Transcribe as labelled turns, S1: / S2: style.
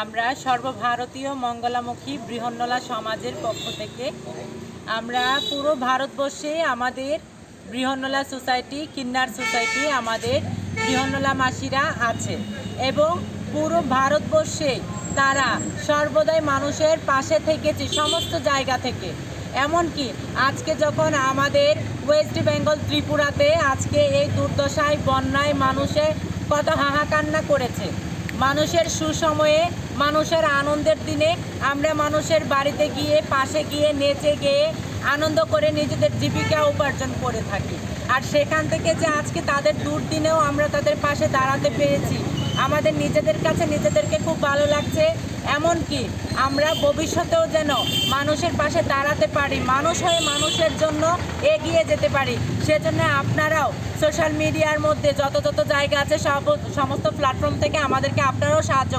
S1: আমরা সর্বভারতীয় মঙ্গলামুখী বৃহন্নলা সমাজের পক্ষ থেকে আমরা পুরো ভারতবর্ষে আমাদের বৃহন্নলা সোসাইটি, কিন্নার সোসাইটি আমাদের বৃহন্নলা মাসিরা আছে এবং পুরো ভারতবর্ষে তারা সর্বদাই মানুষের পাশে থেকেছে সমস্ত জায়গা থেকে। এমনকি আজকে যখন আমাদের ওয়েস্ট বেঙ্গল ত্রিপুরাতে আজকে এই দুর্দশায় বন্যায় মানুষের কত হাহাকান্না করেছে মানুষের সুসময়ে, মানুষের আনন্দের দিনে আমরা মানুষের বাড়িতে গিয়ে, পাশে গিয়ে, নেচে গিয়ে আনন্দ করে নিজেদের জীবিকা উপার্জন করে থাকি। আর সেখান থেকে যে আজকে তাদের দূর দিনেও আমরা তাদের পাশে দাঁড়াতে পেরেছি। আমাদের নিজেদের কাছে নিজেদেরকে খুব ভালো লাগছে। এমনকি আমরা ভবিষ্যতেও যেন মানুষের পাশে দাঁড়াতে পারি, মানুষ হয়ে মানুষের জন্য এগিয়ে যেতে পারি। সেজন্য আপনারাও সোশ্যাল মিডিয়ার মধ্যে যত যত জায়গা আছে, সব সমস্ত প্ল্যাটফর্ম থেকে আমাদেরকে আপনারাও সাহায্য